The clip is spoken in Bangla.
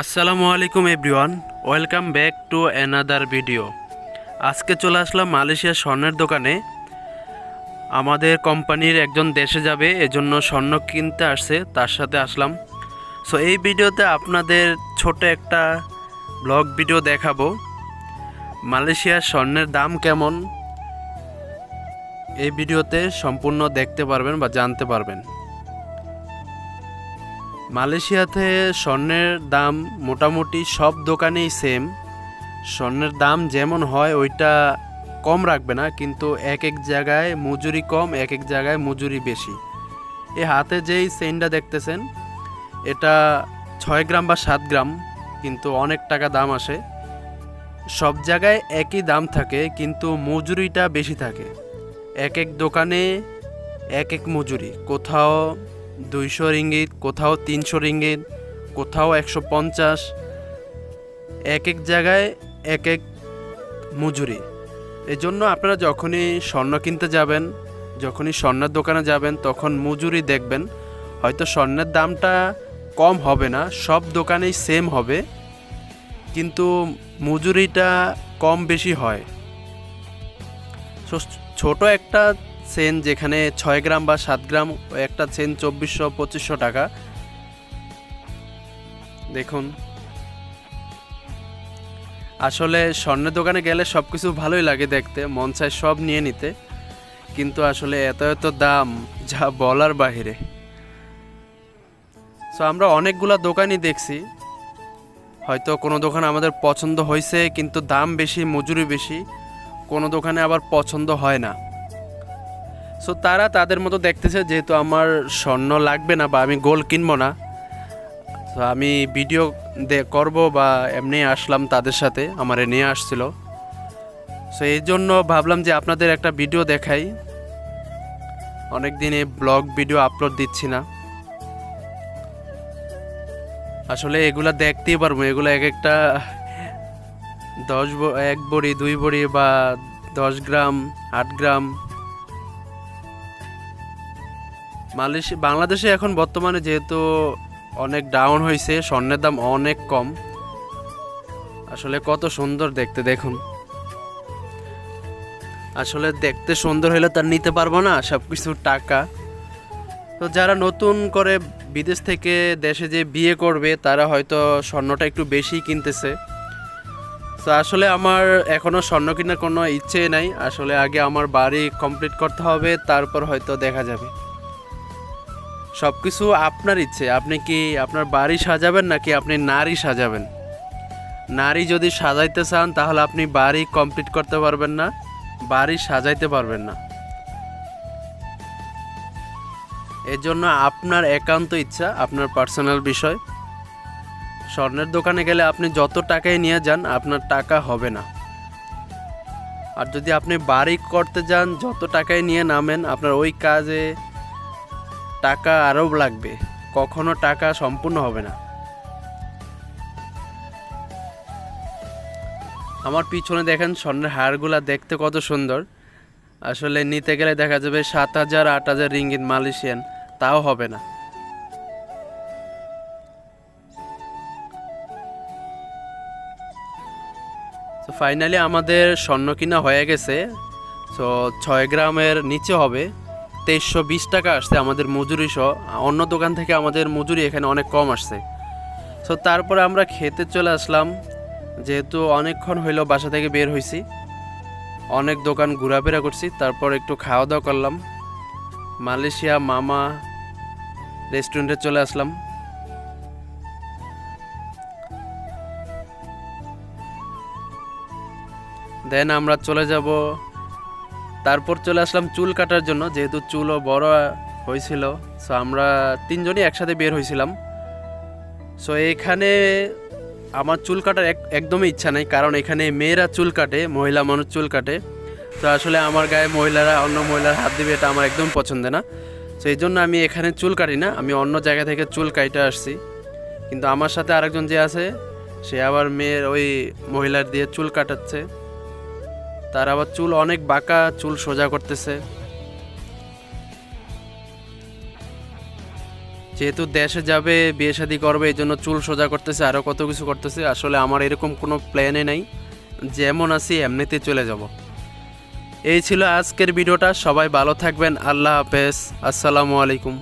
আসসালামু আলাইকুম everyone, welcome back to another video. আজকে চলে আসলাম মালয়েশিয়ার স্বর্ণের দোকানে। আমাদের কোম্পানির একজন দেশে যাবে, এজন্য স্বর্ণ কিনতে আসছে, তার সাথে আসলাম। সো এই ভিডিওতে আপনাদের ছোট একটা ব্লগ ভিডিও দেখাবো। মালয়েশিয়ার স্বর্ণের দাম কেমন? এই ভিডিওতে সম্পূর্ণ দেখতে পারবেন বা জানতে পারবেন। মালয়েশিয়াতে স্বর্ণের দাম মোটামুটি সব দোকানেই সেম স্বর্ণের দাম যেমন হয়, ওইটা কম রাখবে না, কিন্তু এক এক জায়গায় মজুরি কম, এক এক জায়গায় মজুরি বেশি। এ হাতে যেই চেইনটা দেখতেছেন, এটা ছয় গ্রাম বা সাত গ্রাম, কিন্তু অনেক টাকা দাম আসে। সব জায়গায় একই দাম থাকে, কিন্তু মজুরিটা বেশি থাকে। এক এক দোকানে এক এক মজুরি, কোথাও দুইশো রিঙ্গিত, কোথাও তিনশো রিঙ্গিত, কোথাও একশো পঞ্চাশ, এক এক জায়গায় এক এক মজুরি। এই জন্য আপনারা যখনই স্বর্ণ কিনতে যাবেন, যখনই স্বর্ণের দোকানে যাবেন, তখন মজুরি দেখবেন। হয়তো স্বর্ণের দামটা কম হবে না, সব দোকানেই সেম হবে, কিন্তু মজুরিটা কম বেশি হয়। ছোট একটা চেন যেখানে ছয় গ্রাম বা সাত গ্রাম, একটা চেন চব্বিশশো, পঁচিশশো টাকা। দেখুন। আসলে স্বর্ণের দোকানে গেলে সব কিছু ভালোই লাগে দেখতে, মন চায় সব নিয়ে নিতে। কিন্তু আসলে এত এত দাম, যা বলার বাহিরে। সো আমরা অনেকগুলা দোকানই দেখছি। হয়তো কোনো দোকান আমাদের পছন্দ হয়েছে কিন্তু দাম বেশি, মজুরি বেশি। কোনো দোকানে আবার পছন্দ হয় না। সো তারা তাদের মতো দেখতেছে যেহেতু আমার স্বর্ণ লাগবে না বা আমি গোল কিনবো না। তো আমি ভিডিও করব বা এমনি আসলাম তাদের সাথে, আমারে নিয়ে আসছিল। সো এই জন্য ভাবলাম যে আপনাদের একটা ভিডিও দেখাই। অনেক দিনে ব্লগ ভিডিও আপলোড দিচ্ছি না। আসলে এগুলা দেখতেই পারব, এগুলো এক একটা দশ এক বড়ি, দুই বড়ি বা দশ গ্রাম, আট গ্রাম মালয়েশিয়া বাংলাদেশে এখন বর্তমানে যেহেতু অনেক ডাউন হয়েছে স্বর্ণের দাম অনেক কম। আসলে কত সুন্দর দেখতে, দেখুন। আসলে দেখতে সুন্দর হলে তার নিতে পারব না সব কিছু টাকা। তো যারা নতুন করে বিদেশ থেকে দেশে যে বিয়ে করবে, তারা হয়তো স্বর্ণটা একটু বেশি কিনতেছে। তো আসলে আমার এখনও স্বর্ণ কেনার কোনো ইচ্ছে নাই। আসলে আগে আমার বাড়ি কমপ্লিট করতে হবে, তারপর হয়তো দেখা যাবে। সব কিছু আপনার ইচ্ছে। আপনি কি আপনার বাড়ি সাজাবেন নাকি আপনি নারী সাজাবেন? নারী যদি সাজাইতে চান তাহলে আপনি বাড়ি কমপ্লিট করতে পারবেন না, বাড়ি সাজাইতে পারবেন না। এর জন্য আপনার একান্ত ইচ্ছা, আপনার পার্সোনাল বিষয়। স্বর্ণের দোকানে গেলে আপনি যত টাকাই নিয়ে যান, আপনার টাকা হবে না। আর যদি আপনি বাড়ি করতে যান, যত টাকাই নিয়ে নামেন, আপনার ওই কাজে টাকা আরও লাগবে, কখনো টাকা সম্পূর্ণ হবে না। আমার পিছনে দেখেন স্বর্ণের হারগুলা দেখতে কত সুন্দর। আসলে নিতে গেলে দেখা যাবে সাত হাজার, আট হাজার রিঙ্গিত মালয়েশিয়ান, তাও হবে না। তো ফাইনালি আমাদের স্বর্ণ কিনা হয়ে গেছে। তো ছয় গ্রামের নিচে হবে। তেইশশো বিশ টাকা আসছে আমাদের মজুরি সহ। অন্য দোকান থেকে আমাদের মজুরি এখানে অনেক কম আসছে। সো তারপরে আমরা খেতে চলে আসলাম। যেহেতু অনেকক্ষণ হইল বাসা থেকে বের হয়েছি অনেক দোকান ঘোরাফেরা করছি, তারপর একটু খাওয়া দাওয়া করলাম। মালয়েশিয়া মামা রেস্টুরেন্টে চলে আসলাম। দেন আমরা চলে যাব তারপর চলে আসলাম চুল কাটার জন্য, যেহেতু চুলও বড় হয়েছিল সো আমরা তিনজনই একসাথে বের হয়েছিলাম। সো এখানে আমার চুল কাটার এক- একদমই ইচ্ছা নেই, কারণ এখানে মেয়েরা চুল কাটে, মহিলা মানুষ চুল কাটে। তো আসলে আমার গায়ে মহিলারা, অন্য মহিলার হাত দিবে, এটা আমার একদম পছন্দ না। তো এই জন্য আমি এখানে চুল কাটি না, আমি অন্য জায়গা থেকে চুল কাইটে আসছি। কিন্তু আমার সাথে আরেকজন যে আছে, সে আবার মেয়ের ওই মহিলার দিয়ে চুল কাটাচ্ছে। তার আবার চুল অনেক বাঁকা, চুল সোজা করতেছে। যেহেতু দেশে যাবে, বিয়ে শাদি করবে, এই জন্য চুল সোজা করতেছে আরও কত কিছু করতেছে, আসলে আমার এরকম কোনো প্ল্যানে নাই। যেমন আছি এমনিতে চলে যাব। এই ছিল আজকের ভিডিওটা, সবাই ভালো থাকবেন, আল্লাহ হাফেজ, আসসালামু আলাইকুম।